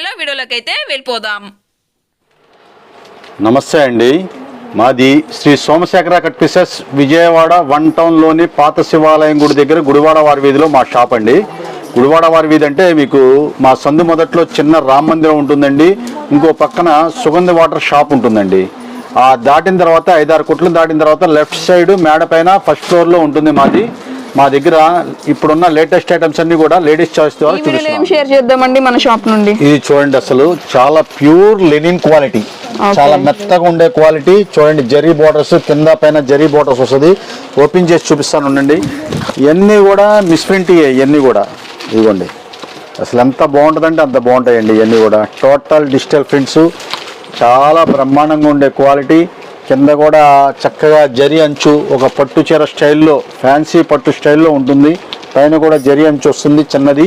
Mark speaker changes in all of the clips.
Speaker 1: చెల్లో వీడియోలోకి అయితే వెళ్ళిపోదాం.
Speaker 2: నమస్తే అండి. మాది Sri Somasekhara cut pieces Vijayawada one టౌన్లోని పాత శివాలయం గుడి దగ్గర గుడివాడ వారి వీధిలో మా షాప్ అండి. గుడివాడ వారి వీధి అంటే మీకు మా సందు మొదట్లో చిన్న రామ మందిరం ఉంటుందండి. ఇంకో పక్కన సుగంధ వాటర్ షాప్ ఉంటుందండి. ఆ దాటిన తర్వాత ఐదారు కొట్లు దాటిన తర్వాత లెఫ్ట్ సైడ్ మేడ పైన ఫస్ట్ ఫ్లోర్లో ఉంటుంది మాది. మా దగ్గర ఇప్పుడున్న లేటెస్ట్ ఐటమ్స్ అన్ని కూడా లేడీస్ చాయిస్ ద్వారా చూపిస్తున్నాం.
Speaker 1: షేర్ చేద్దామండి మన షాప్ నుండి?
Speaker 2: ఇది చూడండి అసలు చాలా ప్యూర్ లెనిన్ క్వాలిటీ. చాలా మెత్తగా ఉండే క్వాలిటీ. చూడండి జరీ బోర్డర్స్ కింద పైన జరీ బోర్డర్స్ వస్తుంది. ఓపెన్ చేసి చూపిస్తాను ఉండండి. ఇవన్నీ కూడా మిస్ప్రింట్ ఇవన్నీ కూడా. ఇదిగోండి. అసలు ఎంత బాగుంటుందంటే అంత బాగుంటాయండి ఇవన్నీ కూడా. టోటల్ డిజిటల్ ప్రింట్స్ చాలా బ్రహ్మాండంగా ఉండే క్వాలిటీ. కింద కూడా చక్కగా జరి అంచు ఒక పట్టు చీర స్టైల్లో ఫ్యాన్సీ పట్టు స్టైల్లో ఉంటుంది. పైన కూడా జరి అంచు వస్తుంది చిన్నది.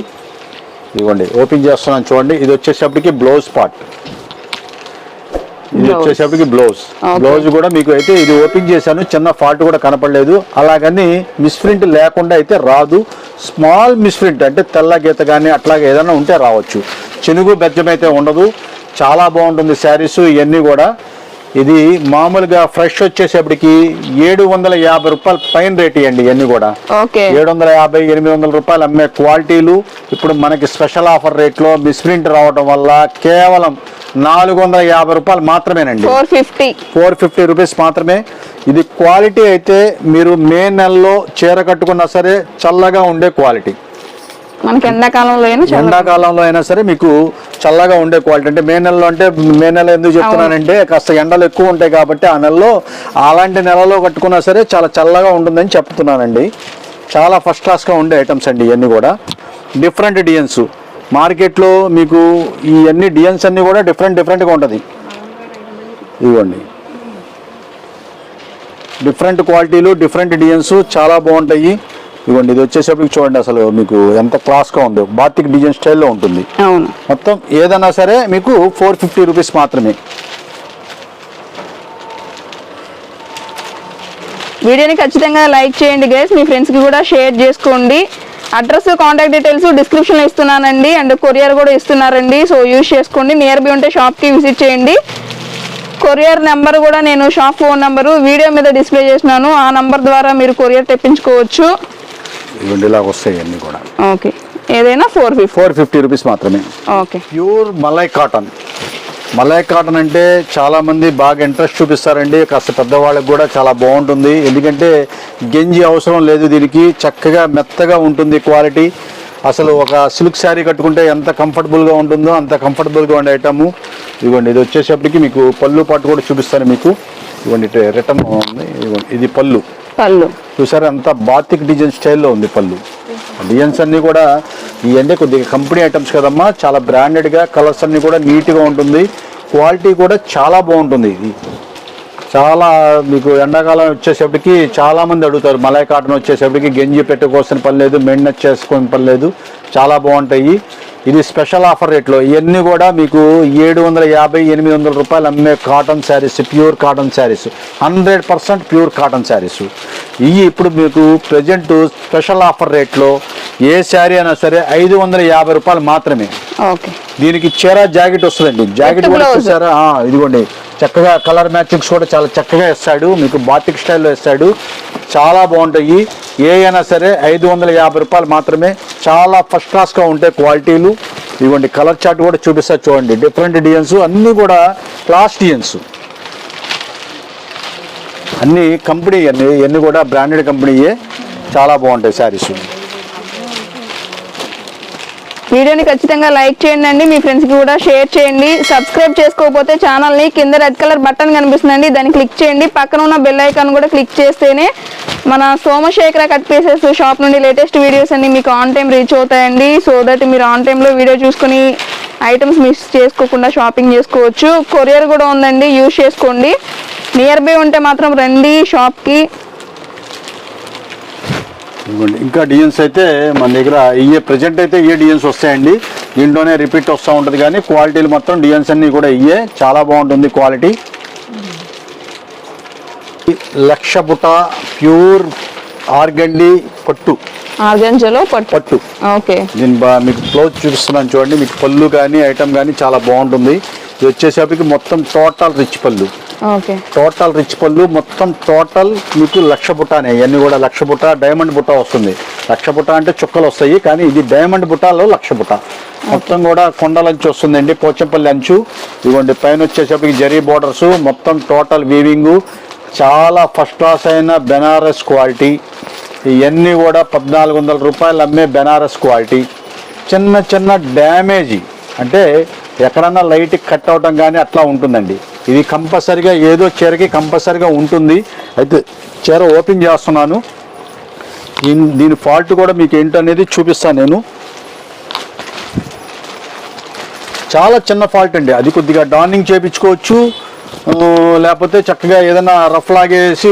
Speaker 2: ఇదిగోండి ఓపెన్ చేస్తున్నాను చూడండి. ఇది వచ్చేసప్పటికి బ్లౌజ్ పార్ట్. ఇది
Speaker 1: Blouse.
Speaker 2: వచ్చేసప్పటికి బ్లౌజ్. బ్లౌజ్ కూడా మీకు అయితే ఇది ఓపెన్ చేశాను చిన్న ఫాల్ట్ కూడా కనపడలేదు. అలాగని మిస్ప్రింట్ లేకుండా అయితే రాదు. స్మాల్ మిస్ప్రింట్ అంటే తెల్ల గీత కానీ అట్లాగే ఏదైనా ఉంటే రావచ్చు. చెనుగు బెజ్జం అయితే ఉండదు. చాలా బాగుంటుంది శారీస్ ఇవన్నీ కూడా. ఇది మామూలుగా ఫ్రెష్ వచ్చేసేపటికి ఏడు వందల యాభై రూపాయల పైన రేట్ ఇవ్వండి ఇవన్నీ కూడా. ఏడు వందల యాభై ఎనిమిది వందల రూపాయలు అమ్మే క్వాలిటీలు. ఇప్పుడు మనకి స్పెషల్ ఆఫర్ రేట్లో మిస్ప్రింట్ రావడం వల్ల కేవలం నాలుగు వందల యాభై రూపాయలు మాత్రమేనండి.
Speaker 1: Four fifty.
Speaker 2: Four fifty rupees మాత్రమే. ఇది క్వాలిటీ అయితే మీరు మే నెలలో చీర కట్టుకున్నా సరే చల్లగా ఉండే క్వాలిటీ.
Speaker 1: మనకి ఎండాకాలంలో అయినా
Speaker 2: ఎండాకాలంలో అయినా సరే మీకు చల్లగా ఉండే క్వాలిటీ అంటే మే నెలలో అంటే మే నెల ఎందుకు చెప్తున్నానంటే కాస్త ఎండలు ఎక్కువ ఉంటాయి కాబట్టి ఆ నెలలో అలాంటి నెలలో కట్టుకున్నా సరే చాలా చల్లగా ఉంటుందని చెప్తున్నానండి. చాలా ఫస్ట్ క్లాస్గా ఉండే ఐటమ్స్ అండి ఇవన్నీ కూడా. డిఫరెంట్ డిజైన్స్ మార్కెట్లో మీకు ఇవన్నీ డిజైన్స్ అన్నీ కూడా డిఫరెంట్ డిఫరెంట్గా ఉంటుంది. ఇవ్వండి డిఫరెంట్ క్వాలిటీలు డిఫరెంట్ డిజైన్స్ చాలా బాగుంటాయి. ఇవ్వండి ఇది వచ్చేసరికి చూడండి అసలు మీకు ఎంత క్లాస్గా ఉందో. బాతిక్ డిజైన్ స్టైల్లో ఉంటుంది.
Speaker 1: అవును.
Speaker 2: మొత్తం ఏదైనా సరే మీకు ఫోర్ ఫిఫ్టీ రూపీస్ మాత్రమే.
Speaker 1: వీడియోని ఖచ్చితంగా లైక్ చేయండి గైస్ మీ ఫ్రెండ్స్కి కూడా షేర్ చేసుకోండి. అడ్రస్ కాంటాక్ట్ డీటెయిల్స్ డిస్క్రిప్షన్లో ఇస్తున్నానండి. అండ్ కొరియర్ కూడా ఇస్తున్నారండి. సో యూజ్ చేసుకోండి. నియర్ బై ఉంటే షాప్కి విజిట్ చేయండి. కొరియర్ నెంబర్ కూడా నేను షాప్ ఫోన్ నెంబరు వీడియో మీద డిస్ప్లే చేసినాను ఆ నంబర్ ద్వారా మీరు కొరియర్ తెప్పించుకోవచ్చు.
Speaker 2: ఇలాగ వస్తాయి అన్నీ కూడా.
Speaker 1: ఓకే. ఏదైనా four fifty
Speaker 2: four fifty rupees మాత్రమే.
Speaker 1: Okay.
Speaker 2: Pure malai cotton. Malai cotton అంటే చాలా మంది బాగా ఇంట్రెస్ట్ చూపిస్తారండి. కాస్త పెద్దవాళ్ళకి కూడా చాలా బాగుంటుంది. ఎందుకంటే గెంజి అవసరం లేదు దీనికి. చక్కగా మెత్తగా ఉంటుంది క్వాలిటీ. అసలు ఒక సిల్క్ శారీ కట్టుకుంటే ఎంత కంఫర్టబుల్గా ఉంటుందో అంత కంఫర్టబుల్గా ఉండే ఐటము ఇదిగోండి ఇది వచ్చేసప్పటికి మీకు పళ్ళు పాటు కూడా చూపిస్తాను మీకు. ఇవ్వండి రిటర్న్ ఉంది. ఇదిగోండి ఇది పళ్ళు.
Speaker 1: పళ్ళు.
Speaker 2: చూసారా అంతా బాతిక్ డిజైన్ స్టైల్లో ఉంది పళ్ళు. డిజైన్స్ అన్నీ కూడా ఇవన్నీ కొద్దిగా కంపెనీ ఐటమ్స్ కదమ్మా చాలా బ్రాండెడ్గా కలర్స్ అన్నీ కూడా నీట్గా ఉంటుంది. క్వాలిటీ కూడా చాలా బాగుంటుంది. ఇది చాలా మీకు ఎండాకాలం వచ్చేసప్పటికి చాలా మంది అడుగుతారు మలై కాటన్ వచ్చేసప్పటికి గంజి పెట్టుకోవాల్సిన పని లేదు మెండ్ చేసుకోని పని లేదు చాలా బాగుంటాయి. ఇది స్పెషల్ ఆఫర్ రేట్లో. ఇవన్నీ కూడా మీకు ఏడు వందల యాభై ఎనిమిది వందల రూపాయలు అమ్మే cotton sarees pure cotton sarees. Hundred percent pure cotton sarees. ఇవి ఇప్పుడు మీకు ప్రజెంట్ స్పెషల్ ఆఫర్ రేట్లో. ఏ శారీ అయినా సరే ఐదు వందల యాభై రూపాయలు మాత్రమే. దీనికి చీర జాకెట్ వస్తుందండి. జాకెట్ కూడా. చూసారా ఇదిగోండి. చక్కగా కలర్ మ్యాచింగ్స్ కూడా చాలా చక్కగా ఇస్తాడు మీకు బాటిక్ స్టైల్లో ఇస్తాడు చాలా బాగుంటాయి. ఏ అయినా సరే ఐదు వందల యాభై రూపాయలు మాత్రమే చాలా ఫస్ట్ క్లాస్గా ఉంటాయి క్వాలిటీలు. ఇవ్వండి కలర్ చార్ట్ కూడా చూపిస్తా చూడండి. డిఫరెంట్ డిజైన్స్ అన్నీ కూడా క్లాస్ డిజైన్స్. అన్నీ కంపెనీ అన్ని ఇవన్నీ కూడా బ్రాండెడ్ కంపెనీయే. చాలా బాగుంటాయి శారీస్.
Speaker 1: వీడియోని ఖచ్చితంగా లైక్ చేయండి అండి మీ ఫ్రెండ్స్కి కూడా షేర్ చేయండి. సబ్స్క్రైబ్ చేసుకోకపోతే ఛానల్ని కింద రెడ్ కలర్ బటన్ కనిపిస్తుందండి దాన్ని క్లిక్ చేయండి. పక్కన ఉన్న బెల్ ఐకాన్ కూడా క్లిక్ చేస్తేనే మన సోమశేఖర కట్ పీసెస్ షాప్ నుండి లేటెస్ట్ వీడియోస్ అన్ని మీకు ఆన్ టైం రీచ్ అవుతాయండి. సో దట్ మీరు ఆన్ టైంలో వీడియో చూసుకుని
Speaker 3: ఐటమ్స్ మిస్ చేసుకోకుండా షాపింగ్ చేసుకోవచ్చు. కొరియర్ కూడా ఉందండి యూజ్ చేసుకోండి. నియర్ బై ఉంటే మాత్రం రండి షాప్కి
Speaker 2: ఇదిగోండి ఇంకా డిజైన్స్ అయితే మన దగ్గర ఇయే ప్రజెంట్ అయితే ఇయే డిజైన్స్ వస్తాయండి. దీంట్లోనే రిపీట్ వస్తూ ఉంటుంది కానీ క్వాలిటీలు మొత్తం డిజైన్స్ అన్నీ కూడా ఇయే. చాలా బాగుంటుంది క్వాలిటీ లక్ష బుట ప్యూర్ ఆర్గండి పట్టు.
Speaker 3: ఆర్గంజలో పట్టు.
Speaker 2: పట్టు.
Speaker 3: ఓకే.
Speaker 2: బా మీకు క్లోజ్ చూపిస్తున్నాను చూడండి. మీకు పళ్ళు కానీ ఐటమ్ కానీ చాలా బాగుంటుంది. ఇది వచ్చేసరికి మొత్తం టోటల్ రిచ్ పళ్ళు. టోటల్ రిచ్ పళ్ళు మొత్తం టోటల్ మీకు లక్ష బుట్టానే ఇవన్నీ కూడా లక్ష బుట్ట డైమండ్ బుట్ట వస్తుంది. లక్ష బుట్ట అంటే చుక్కలు వస్తాయి కానీ ఇది డైమండ్ బుట్టాలో లక్ష బుట్ట. మొత్తం కూడా కొండలంచు వస్తుందండి పోచంపల్లి అంచు ఇదిగోండి పైన వచ్చేసరికి జరీ బోర్డర్స్ మొత్తం టోటల్ వీవింగ్. చాలా ఫస్ట్ క్లాస్ అయిన బెనారస్ క్వాలిటీ. ఇవన్నీ కూడా పద్నాలుగు వందల రూపాయలు అమ్మే బెనారస్ క్వాలిటీ. చిన్న చిన్న డ్యామేజీ. అంటే ఎక్కడన్నా లైట్ కట్ అవటం కానీ అట్లా ఉంటుందండి. ఇది కంపల్సరిగా ఏదో చీరకి కంపల్సరిగా ఉంటుంది. అయితే చీర ఓపెన్ చేస్తున్నాను. దీని దీని ఫాల్ట్ కూడా మీకు ఏంటనేది చూపిస్తాను నేను. చాలా చిన్న ఫాల్ట్ అండి. అది కొద్దిగా డార్నింగ్ చేయించుకోవచ్చు లేకపోతే చక్కగా ఏదైనా రఫ్ లాగేసి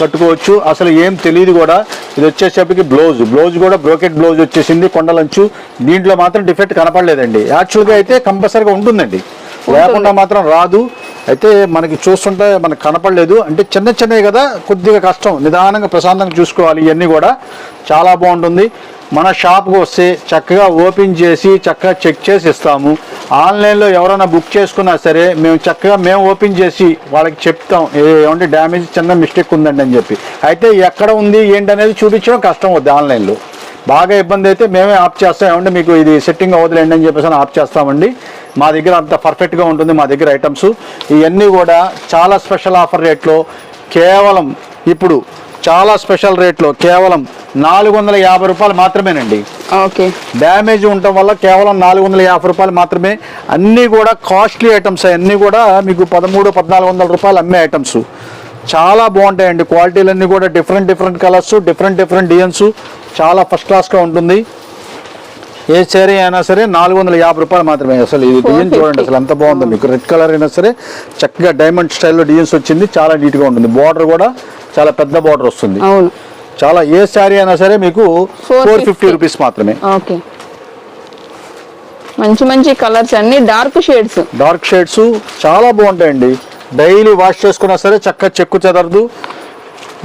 Speaker 2: కట్టుకోవచ్చు. అసలు ఏం తెలియదు కూడా. ఇది వచ్చేసేపటికి బ్లౌజ్. బ్లౌజ్ కూడా బ్రోకెట్ బ్లౌజ్ వచ్చేసింది కొండలంచు దీంట్లో మాత్రం డిఫెక్ట్ కనపడలేదండి. యాక్చువల్గా అయితే కంపల్సరీగా ఉంటుందండి. లేకుండా మాత్రం రాదు. అయితే మనకి చూస్తుంటే మనకు కనపడలేదు. అంటే చిన్న చిన్నవి కదా కొద్దిగా కష్టం. నిదానంగా ప్రశాంతంగా చూసుకోవాలి ఇవన్నీ కూడా. చాలా బాగుంటుంది. మన షాప్కి వస్తే చక్కగా ఓపెన్ చేసి చక్కగా చెక్ చేసి ఇస్తాము. ఆన్లైన్లో ఎవరైనా బుక్ చేసుకున్నా సరే మేము చక్కగా మేము ఓపెన్ చేసి వాళ్ళకి చెప్తాం. ఏమంటే డ్యామేజ్ చిన్న మిస్టేక్ ఉందండి అని చెప్పి. అయితే ఎక్కడ ఉంది ఏంటి అనేది చూపించడం కష్టం అవుద్ది ఆన్లైన్లో. బాగా ఇబ్బంది అయితే మేమే ఆఫ్ చేస్తాం. ఏమంటే మీకు ఇది సెట్టింగ్ అవ్వదులేండి అని చెప్పేసి ఆఫ్ చేస్తామండి. మా దగ్గర అంత పర్ఫెక్ట్గా ఉంటుంది మా దగ్గర ఐటమ్స్ ఇవన్నీ కూడా చాలా స్పెషల్ ఆఫర్ రేట్లో కేవలం ఇప్పుడు చాలా స్పెషల్ రేట్లో కేవలం నాలుగు వందల యాభై రూపాయలు మాత్రమేనండి.
Speaker 3: ఓకే.
Speaker 2: డ్యామేజ్ ఉండటం వల్ల కేవలం నాలుగు వందల యాభై రూపాయలు మాత్రమే. అన్నీ కూడా కాస్ట్లీ ఐటమ్స్ అన్నీ కూడా మీకు పదమూడు పద్నాలుగు వందల రూపాయలు అమ్మే ఐటమ్స్ చాలా బాగుంటాయండి. క్వాలిటీలన్నీ కూడా different different colours different different designs చాలా ఫస్ట్ క్లాస్గా ఉంటుంది. ఏ శారీ అయినా సరే నాలుగు వందల యాభై రూపాయలు మాత్రమే. అసలు ఇది డిజైన్ చూడండి అసలు ఎంత బాగుందో. మీకు రెడ్ కలర్ అయినా సరే చక్కగా డైమండ్ స్టైల్లో డిజైన్స్ వచ్చింది. చాలా నీట్గా ఉంటుంది. బార్డర్ కూడా చాలా పెద్ద బార్డర్ వస్తుంది. చాలా ఏ శారీ అయినా సరే మీకు ఫోర్ ఫిఫ్టీ.
Speaker 3: 450
Speaker 2: రూపీస్ మాత్రమే.
Speaker 3: ఓకే. మంచి మంచి కలర్స్ అన్ని డార్క్ షేడ్స్
Speaker 2: డార్క్ షేడ్స్ చాలా బాగుంటాయండి. డైలీ వాష్ చేసుకున్నా సరే చక్కగా చెక్కు చెదరదు.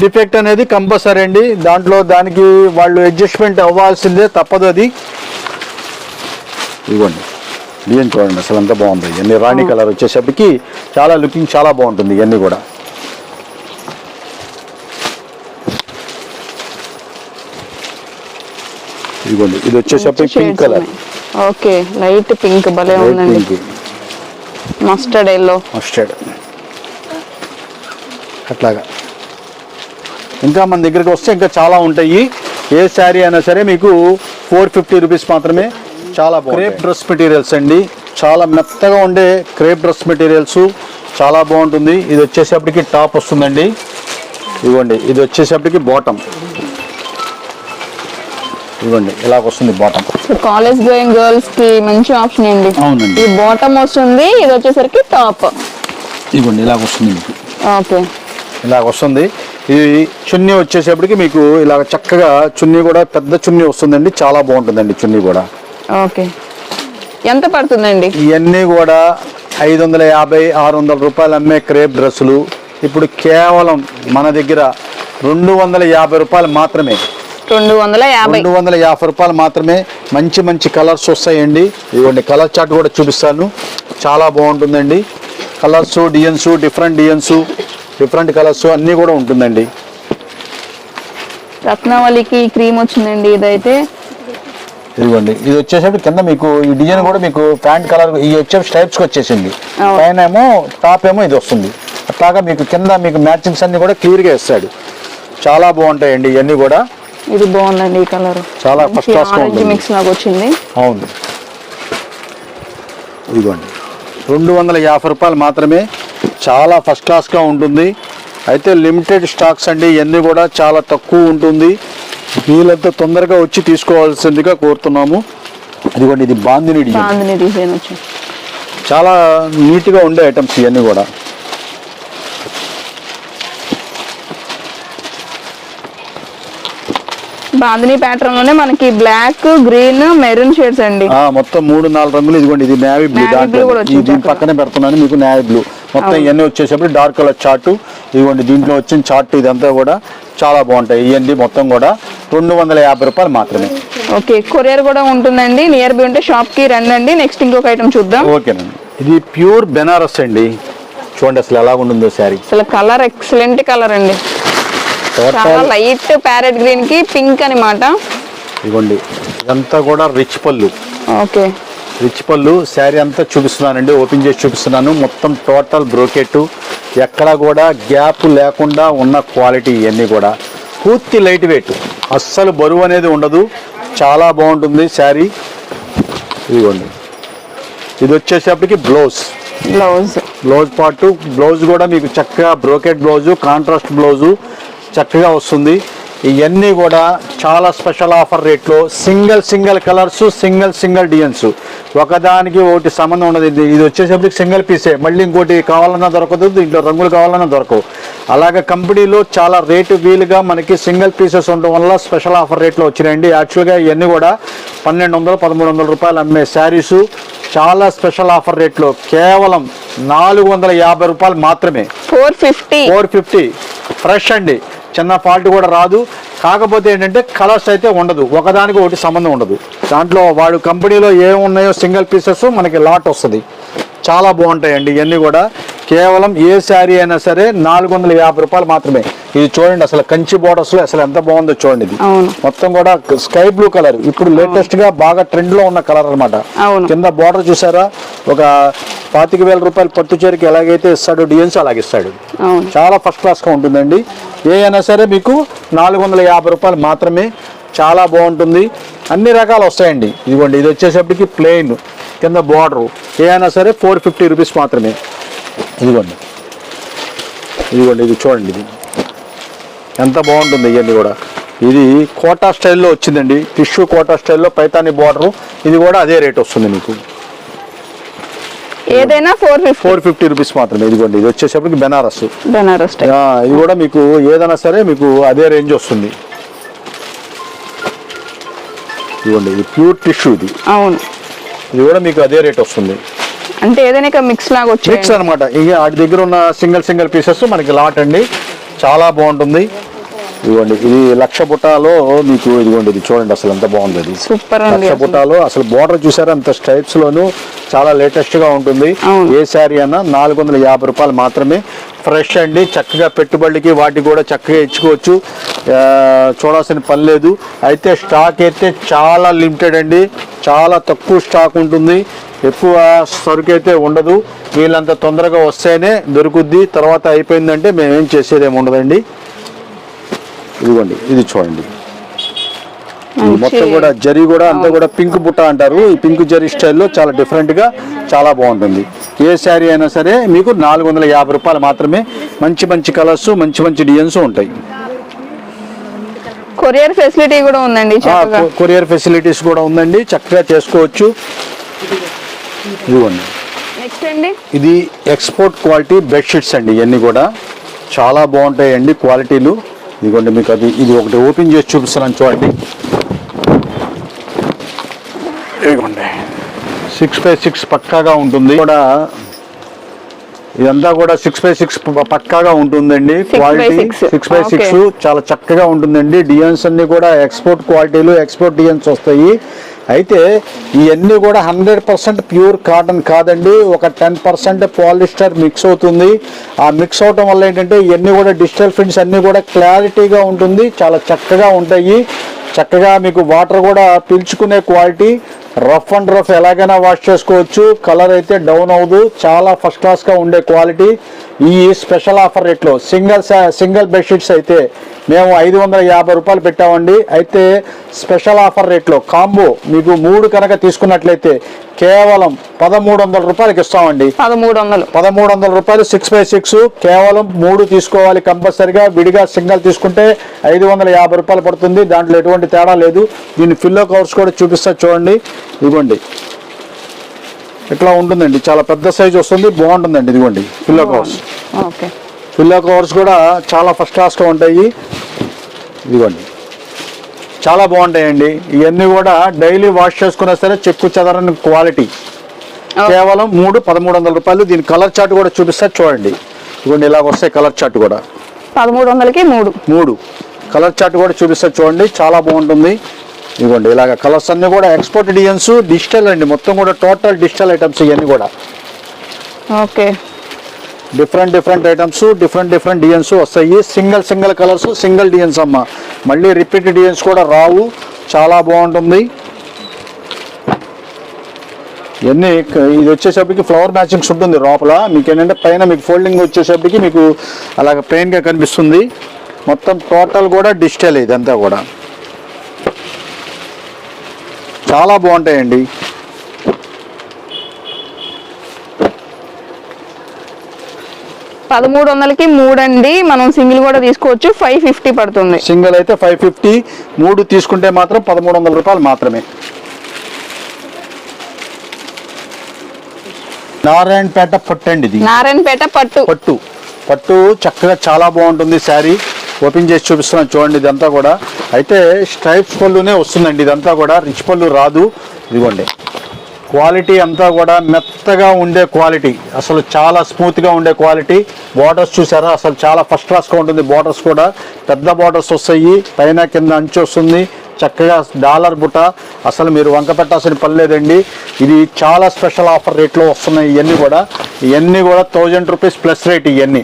Speaker 2: డిఫెక్ట్ అనేది కంపల్సరీ అండి. దాంట్లో దానికి వాళ్ళు అడ్జస్ట్మెంట్ అవ్వాల్సిందే తప్పదు అది. ఇవ్వండి. డిజైన్ చూడండి అసలు అంత బాగుంది. ఇవన్నీ రాణి కలర్ వచ్చేసరికి చాలా లుకింగ్ చాలా బాగుంటుంది ఇవన్నీ కూడా. ఇదిగోండి ఇది వచ్చేసరికి pink colour
Speaker 3: okay light pink భలే ఉందండి. మస్టర్డ్ ఎల్లో
Speaker 2: మస్టర్డ్ అట్లాగా. ఇంకా మన దగ్గరికి వస్తే ఇంకా చాలా ఉంటాయి. ఏ శారీ అయినా సరే మీకు ఫోర్ ఫిఫ్టీ రూపీస్ మాత్రమే చాలా క్రేప్ డ్రెస్ మెటీరియల్స్ అండి. చాలా మెత్తగా ఉండే క్రేప్ డ్రెస్ మెటీరియల్స్. చాలా బాగుంటుంది. ఇది వచ్చేసప్పటికి టాప్ వస్తుందండి. ఇదిగోండి ఇది వచ్చేసప్పటికి బాటమ్. ఇదిగోండి ఇలాగ వస్తుంది బాటమ్.
Speaker 3: కాలేజ్ గోయింగ్ గర్ల్స్కి మంచి ఆప్షన్ అండి.
Speaker 2: అవునండి.
Speaker 3: ఈ బాటమ్ వస్తుంది ఇది వచ్చేసరికి టాప్.
Speaker 2: ఇదిగోండి ఇలాగ వస్తుంది మీకు.
Speaker 3: ఓకే.
Speaker 2: ఇలాగ వస్తుంది. ఇది చున్నీ వచ్చేసేపటికి మీకు ఇలాగ చక్కగా చున్నీ కూడా పెద్ద చున్నీ వస్తుందండి. చాలా బాగుంటుందండి చున్నీ కూడా.
Speaker 3: ఓకే. ఎంత పడుతుందండి?
Speaker 2: ఇవన్నీ కూడా ఐదు వందల యాభై ఆరు వందల రూపాయలు అమ్మే క్రేప్ డ్రెస్సులు. ఇప్పుడు కేవలం మన దగ్గర రెండు వందల యాభై రూపాయలు మాత్రమే.
Speaker 3: రెండు వందల యాభై
Speaker 2: రెండు వందల యాభై రూపాయలు మాత్రమే మంచి మంచి కలర్స్ వస్తాయండి. ఇదిగోండి కలర్ చార్ట్ కూడా చూపిస్తాను. చాలా బాగుంటుందండి. Colours designs different designs different colours అన్నీ కూడా ఉంటుందండి.
Speaker 3: రత్నావళికి క్రీమ్ వచ్చిందండి ఇదైతే.
Speaker 2: ఇదిగోండి. ఇది వచ్చేసరికి కింద మీకు ఈ డిజైన్ కూడా మీకు ప్యాంట్ కలర్ ఈ వచ్చే స్టైప్స్ వచ్చేసింది. పైన ఏమో టాప్ ఏమో ఇది వస్తుంది. అట్లాగా మీకు కింద మీకు మ్యాచింగ్స్ అన్ని కూడా క్లియర్గా ఇస్తాడు. చాలా బాగుంటాయండి ఇవన్నీ కూడా.
Speaker 3: ఇది బాగుందండి ఈ కలర్.
Speaker 2: చాలా గా
Speaker 3: ఆరెంజ్
Speaker 2: ఉంటుంది.
Speaker 3: మిక్స్ లాగా వచ్చింది.
Speaker 2: అవును. ఇదిగోండి. రెండు వందల యాభై రూపాయలు మాత్రమే చాలా ఫస్ట్ క్లాస్గా ఉంటుంది. అయితే లిమిటెడ్ స్టాక్స్ అండి ఇవన్నీ కూడా చాలా తక్కువ ఉంటుంది. వీళ్ళంతా తొందరగా వచ్చి తీసుకోవాల్సిందిగా కోరుతున్నాము. ఇదిగోండి ఇది బాందిని డిజైన్.
Speaker 3: బాగుంది డిజైన్ వచ్చి.
Speaker 2: చాలా నీట్గా ఉండే ఐటమ్స్ ఇవన్నీ కూడా.
Speaker 3: బాందిని ప్యాటర్న్లోనే మనకి బ్లాక్ గ్రీన్ మెరూన్ షేడ్స్ అండి.
Speaker 2: ఆ, మొత్తం మూడు నాలుగు రంగులు ఇదిగోండి ఇది నేవీ బ్లూ
Speaker 3: Navy blue కూడా వచ్చింది
Speaker 2: దీని. పక్కనే పెడుతున్నాను మీకు నేవీ బ్లూ మొత్తం ఇవన్నీ వచ్చేసరికి డార్క్ కలర్ చార్ట్ ఇదిగోండి దీంట్లో వచ్చిన చార్ట్ ఇదంతా కూడా చాలా బాగుంటాయి. ఇవన్నీ మొత్తం కూడా రెండు వందల యాభై రూపాయలు మాత్రమే.
Speaker 3: ఓకే కొరియర్ కూడా ఉంటుందండి. నియర్ బై ఉంటే షాప్కి రండి నెక్స్ట్ ఇంకొక ఐటమ్ చూద్దాం.
Speaker 2: ఓకేనండి. ఇది ప్యూర్ బెనారస్ అండి. చూడండి అసలు ఎలా ఉంటుందో శారీ.
Speaker 3: అసలు కలర్ ఎక్సలెంట్ కలర్ అండి. చాలా లైట్ ప్యారెట్ గ్రీన్కి పింక్ అనమాట.
Speaker 2: ఇదిగోండి ఇదంతా కూడా రిచ్ పళ్ళు.
Speaker 3: ఓకే.
Speaker 2: రిచ్ పళ్ళు శారీ అంతా చూపిస్తున్నానండి ఓపెన్ చేసి చూపిస్తున్నాను. మొత్తం టోటల్ బ్రోకెట్ ఎక్కడ కూడా గ్యాప్ లేకుండా ఉన్న క్వాలిటీ ఇవన్నీ కూడా. పూర్తి లైట్ వెయిట్. అస్సలు బరువు అనేది ఉండదు. చాలా బాగుంటుంది శారీ. ఇదిగోండి. ఇది వచ్చేసేపటికి blouse.
Speaker 3: Blouse.
Speaker 2: Blouse part blouse కూడా మీకు చక్కగా బ్రోకెట్ బ్లౌజు కాంట్రాస్ట్ బ్లౌజు చక్కగా వస్తుంది. ఇవన్నీ కూడా చాలా స్పెషల్ ఆఫర్ రేట్లో single single colours single single designs. ఒకదానికి ఒకటి సంబంధం ఉండదు. ఇది ఇది వచ్చేసరికి సింగిల్ పీసే. మళ్ళీ ఇంకోటి కావాలన్నా దొరకదు దీంట్లో రంగులు కావాలన్నా దొరకవు. అలాగే కంపెనీలో చాలా రేటు వీలుగా మనకి సింగిల్ పీసెస్ ఉండడం వల్ల స్పెషల్ ఆఫర్ రేట్లో వచ్చినాయండి. యాక్చువల్గా ఇవన్నీ కూడా పన్నెండు వందలు పదమూడు వందల రూపాయలు అమ్మే శారీసు. చాలా స్పెషల్ ఆఫర్ రేట్లో. కేవలం నాలుగు వందల యాభై రూపాయలు మాత్రమే.
Speaker 3: Four fifty.
Speaker 2: Four fifty. Fresh అండి. చిన్న ఫాల్ట్ కూడా రాదు. కాకపోతే ఏంటంటే కలర్స్ అయితే ఉండదు. ఒకదానికి ఒకటి సంబంధం ఉండదు. దాంట్లో వాడు కంపెనీలో ఏమి ఉన్నాయో సింగిల్ పీసెస్ మనకి లాట్ వస్తుంది. చాలా బాగుంటాయండి ఇవన్నీ కూడా. కేవలం ఏ శారీ అయినా సరే నాలుగు వందల యాభై రూపాయలు మాత్రమే. ఇది చూడండి అసలు కంచి బోర్డర్స్లో అసలు ఎంత బాగుందో చూడండి ఇది. మొత్తం కూడా స్కై బ్లూ కలర్ ఇప్పుడు లేటెస్ట్గా బాగా ట్రెండ్లో ఉన్న కలర్ అన్నమాట.
Speaker 3: అవును.
Speaker 2: కింద బోర్డర్ చూసారా? ఒక పాతిక వేల రూపాయలు పట్టు చీరకి ఎలాగైతే ఇస్తాడు డిజైన్స్ అలాగే ఇస్తాడు. చాలా ఫస్ట్ క్లాస్గా ఉంటుందండి. ఏ అయినా సరే మీకు నాలుగు వందల యాభై రూపాయలు మాత్రమే చాలా బాగుంటుంది. అన్ని రకాలు వస్తాయండి. ఇదిగోండి ఇది వచ్చేసప్పటికి ప్లెయిన్ కింద బార్డరు ఏ అయినా సరే ఫోర్ ఫిఫ్టీ రూపీస్ మాత్రమే. ఇదిగోండి. ఇదిగోండి ఇది చూడండి ఇది. ఎంత బాగుంటుంది ఇవన్నీ కూడా. ఇది కోటా స్టైల్లో వచ్చిందండి. టిష్యూ కోటా స్టైల్లో పైతాని బార్డరు ఇది కూడా అదే రేట్ వస్తుంది మీకు.
Speaker 3: ఏదైనా four fifty
Speaker 2: four fifty rupees మాత్రమే. ఇదిగోండి ఇది వచ్చేసప్పటికి బెనారస్.
Speaker 3: బెనారస్
Speaker 2: ఇది కూడా మీకు ఏదైనా సరే మీకు అదే రేంజ్ వస్తుంది. ఇదిగోండి ఇది ప్యూర్ టిష్యూ ఇది.
Speaker 3: అవును.
Speaker 2: ఇది కూడా మీకు అదే రేట్ వస్తుంది.
Speaker 3: అంటే ఏదైనా మిక్స్ లాగా
Speaker 2: మిక్స్
Speaker 3: వచ్చాయి
Speaker 2: అనమాట. ఇక వాటి దగ్గర ఉన్న సింగిల్ సింగిల్ పీసెస్ మనకి లాట్ అండి. చాలా బాగుంటుంది. ఇదిగోండి ఇది లక్ష బుట్టాలో మీకు ఇదిగోండి ఇది చూడండి అసలు ఎంత బాగుంది ఇది
Speaker 3: సూపర్
Speaker 2: లక్ష. బుట్టాలో అసలు బోర్డర్ చూసారా? అంత స్టైప్స్ లోను చాలా లేటెస్ట్గా ఉంటుంది. ఏ శారీ అన్నా నాలుగు వందల యాభై రూపాయలు మాత్రమే. ఫ్రెష్ అండి చక్కగా పెట్టుబడికి వాటికి కూడా చక్కగా ఇచ్చుకోవచ్చు. చూడాల్సిన పని లేదు. అయితే స్టాక్ అయితే చాలా లిమిటెడ్ అండి. చాలా తక్కువ స్టాక్ ఉంటుంది. ఎక్కువ సరుకు అయితే ఉండదు. వీళ్ళంత తొందరగా వస్తేనే దొరుకుద్ది. తర్వాత అయిపోయిందంటే మేమేం చేసేది ఏమి ఉండదండి. ఇదిగోండి ఇది చూడండి. మొత్తం కూడా జరీ కూడా అంతా కూడా పింక్ బుట్ట అంటారు. ఈ పింక్ జరీ స్టైల్లో చాలా డిఫరెంట్గా చాలా బాగుంటుంది. ఏ శారీ అయినా సరే మీకు నాలుగు వందల యాభై రూపాయలు మాత్రమే మంచి మంచి కలర్స్ మంచి మంచి డిజైన్స్ ఉంటాయి.
Speaker 3: కొరియర్ ఫెసిలిటీ కూడా ఉందండి
Speaker 2: కొరియర్ ఫెసిలిటీస్ కూడా ఉందండి. చక్కగా చేసుకోవచ్చు. ఇదిగోండి.
Speaker 3: నెక్స్ట్ అండి.
Speaker 2: ఇది ఎక్స్పోర్ట్ క్వాలిటీ బెడ్షీట్స్ అండి. ఇవన్నీ కూడా చాలా బాగుంటాయండి క్వాలిటీలు ఇదిగోండి మీకు అది ఇది ఒకటి ఓపెన్ చేసి చూపిస్తున్నాను చూడండి. ఇదిగోండి. సిక్స్ బై సిక్స్ పక్కాగా ఉంటుంది. కూడా ఇదంతా కూడా సిక్స్ బై సిక్స్ పక్కాగా ఉంటుందండి క్వాలిటీ. Six by. సిక్స్ చాలా చక్కగా ఉంటుందండి. డిజైన్స్ అన్ని కూడా ఎక్స్పోర్ట్ క్వాలిటీలు ఎక్స్పోర్ట్ డిజైన్స్ వస్తాయి. అయితే ఇవన్నీ కూడా హండ్రెడ్ పర్సెంట్ ప్యూర్ కాటన్ కాదండి. ఒక టెన్ పర్సెంట్ పాలిస్టర్ మిక్స్ అవుతుంది. ఆ మిక్స్ అవటం వల్ల ఏంటంటే ఇవన్నీ కూడా డిజిటల్ ప్రింట్స్ అన్నీ కూడా క్లారిటీగా ఉంటుంది. చాలా చక్కగా ఉంటాయి. చక్కగా మీకు వాటర్ కూడా పీల్చుకునే క్వాలిటీ. రఫ్ అండ్ రఫ్ ఎలాగైనా వాష్ చేసుకోవచ్చు. కలర్ అయితే డౌన్ అవ్వదు. చాలా ఫస్ట్ క్లాస్గా ఉండే క్వాలిటీ. ఈ స్పెషల్ ఆఫర్ రేట్లో సింగిల్ సింగిల్ బెడ్షీట్స్ అయితే మేము ఐదు వందల యాభై రూపాయలు పెట్టామండి. అయితే స్పెషల్ ఆఫర్ రేట్లో కాంబో మీకు మూడు కనుక తీసుకున్నట్లయితే కేవలం పదమూడు వందల రూపాయలకి ఇస్తామండి.
Speaker 3: పదమూడు వందలు.
Speaker 2: పదమూడు వందల రూపాయలు సిక్స్ బై సిక్స్ కేవలం మూడు తీసుకోవాలి కంపల్సరిగా. విడిగా సింగల్ తీసుకుంటే ఐదు వందల యాభై రూపాయలు పడుతుంది. దాంట్లో ఎటువంటి తేడా లేదు. దీని ఫిల్లో కవర్స్ కూడా చూపిస్తా చూడండి. ఇదిగోండి ఇట్లా ఉంటుందండి? చాలా పెద్ద సైజ్ వస్తుంది బాగుంటుందండి ఇదిగోండి ఫిల్లో కవర్స్ ఫిల్లో కవర్స్ కూడా చాలా ఫస్ట్ క్లాస్గా ఉంటాయి. ఇదిగోండి. చాలా బాగుంటాయండి. ఇవన్నీ కూడా డైలీ వాష్ చేసుకున్నా సరే చెక్కు చెదరని క్వాలిటీ. కేవలం మూడు పదమూడు వందల రూపాయలు. దీని కలర్ చార్ట్ కూడా చూపిస్తే చూడండి. ఇదిగోండి ఇలాగ వస్తాయి కలర్ చార్ట్ కూడా.
Speaker 3: పదమూడు వందలకి మూడు.
Speaker 2: మూడు. కలర్ చార్ట్ కూడా చూపిస్తే చూడండి. చాలా బాగుంటుంది. ఇదిగోండి ఇలాగ కలర్స్ అన్ని కూడా ఎక్స్పోర్ట్ డిజైన్స్ డిజిటల్ అండి. మొత్తం కూడా టోటల్ డిజిటల్ ఐటమ్స్ ఇవన్నీ కూడా.
Speaker 3: Okay.
Speaker 2: Different different items different different designs వస్తాయి. Single single colours single designs అమ్మ. మళ్ళీ రిపీట్ డిజైన్స్ కూడా రావు. చాలా బాగుంటుంది. ఇవన్నీ ఇది వచ్చేసరికి ఫ్లవర్ మ్యాచింగ్స్ ఉంటుంది లోపల. మీకు ఏంటంటే పైన మీకు ఫోల్డింగ్ వచ్చేసరికి మీకు అలాగ ప్లెయిన్గా కనిపిస్తుంది. మొత్తం టోటల్ కూడా డిజిటల్ ఇదంతా కూడా. చాలా బాగుంటాయండి.
Speaker 3: పదమూడు వందలకి మూడు అండి మనం సింగిల్ కూడా తీసుకోవచ్చు. ఫైవ్ ఫిఫ్టీ పడుతుంది.
Speaker 2: సింగిల్ అయితే ఫైవ్ ఫిఫ్టీ. మూడు తీసుకుంటే మాత్రం పదమూడు వందల రూపాయలు మాత్రమే. నారాయణపేట పట్టు అండి ఇది.
Speaker 3: నారాయణపేట పట్టు.
Speaker 2: పట్టు. పట్టు చక్కగా చాలా బాగుంటుంది శారీ. ఓపెన్ చేసి చూపిస్తున్నాను చూడండి ఇదంతా కూడా. అయితే స్ట్రైప్స్ పళ్ళునే వస్తుందండి ఇదంతా కూడా. రిచ్ పళ్ళు రాదు. ఇదిగోండి. క్వాలిటీ అంతా కూడా మెత్తగా ఉండే క్వాలిటీ. అసలు చాలా స్మూత్గా ఉండే క్వాలిటీ. బార్డర్స్ చూసారా? అసలు చాలా ఫస్ట్ క్లాస్గా ఉంటుంది బార్డర్స్ కూడా. పెద్ద బార్డర్స్ వస్తాయి. పైన కింద అంచు వస్తుంది. చక్కగా డాలర్ బుట్ట. అసలు మీరు వంక పెట్టాల్సిన పని లేదండి. ఇది చాలా స్పెషల్ ఆఫర్ రేట్లో వస్తున్నాయి ఇవన్నీ కూడా. ఇవన్నీ కూడా థౌజండ్ రూపీస్ ప్లస్ రేట్ ఇవన్నీ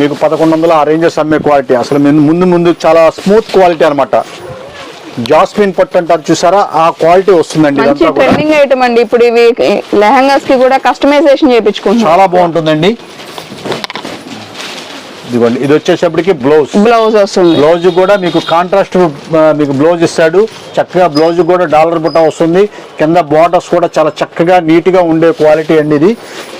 Speaker 2: మీకు పదకొండు వందల ఆ రేంజెస్ అమ్మే క్వాలిటీ అసలు ముందు ముందు చాలా స్మూత్ క్వాలిటీ అనమాట జాస్మిన్ పట్టు అంటారు చూసారా? ఆ క్వాలిటీ వస్తుందండి
Speaker 3: మంచి ట్రెండింగ్ ఐటమ్ అండి. ఇప్పుడు ఇవి లెహంగాస్కి కూడా కస్టమైజేషన్ చేయించుకుంటున్నాం.
Speaker 2: చాలా బాగుంటుందండి. ఇదిగోండి ఇది వచ్చేసప్పటికి బ్లౌజ్
Speaker 3: బ్లౌజ్ వస్తుంది.
Speaker 2: బ్లౌజ్ కూడా మీకు కాంట్రాస్ట్ మీకు బ్లౌజ్ ఇస్తాడు. చక్కగా బ్లౌజ్ కూడా డాలర్ బుట్ట వస్తుంది. కింద బార్డర్స్ కూడా చాలా చక్కగా నీట్గా ఉండే క్వాలిటీ అండి ఇది.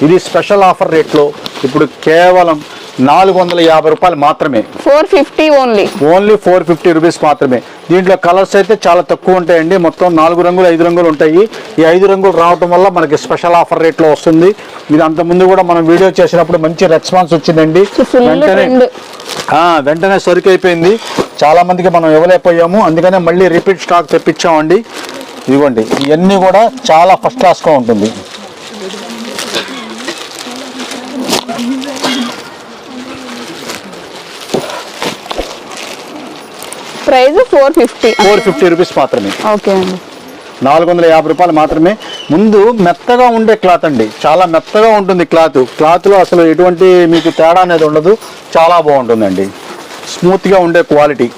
Speaker 2: ఇది స్పెషల్ ఆఫర్ రేట్లో ఇప్పుడు కేవలం నాలుగు వందల యాభై రూపాయలు మాత్రమే.
Speaker 3: Four fifty only.
Speaker 2: Only four fifty rupees మాత్రమే. దీంట్లో కలర్స్ అయితే చాలా తక్కువ ఉంటాయండి. మొత్తం నాలుగు రంగులు ఐదు రంగులు ఉంటాయి. ఈ ఐదు రంగులు రావటం వల్ల మనకి స్పెషల్ ఆఫర్ రేట్లో వస్తుంది. ఇది అంత ముందు కూడా మనం వీడియో చేసినప్పుడు మంచి రెస్పాన్స్ వచ్చిందండి. వెంటనే వెంటనే సరుకు అయిపోయింది. చాలా మందికి మనం ఇవ్వలేకపోయాము. అందుకనే మళ్ళీ రిపీట్ స్టాక్ తెప్పించామండి. ఇదిగోండి ఇవన్నీ కూడా చాలా ఫస్ట్ క్లాస్గా ఉంటుంది.
Speaker 3: Price four fifty.
Speaker 2: Four fifty rupees మాత్రమే.
Speaker 3: ఓకే అండి.
Speaker 2: నాలుగు వందల యాభై రూపాయలు మాత్రమే. ముందు మెత్తగా ఉండే క్లాత్ అండి. చాలా మెత్తగా ఉంటుంది క్లాత్. క్లాత్లో అసలు ఎటువంటి మీకు తేడా అనేది ఉండదు. చాలా బాగుంటుందండి. స్మూత్గా ఉండే క్వాలిటీ.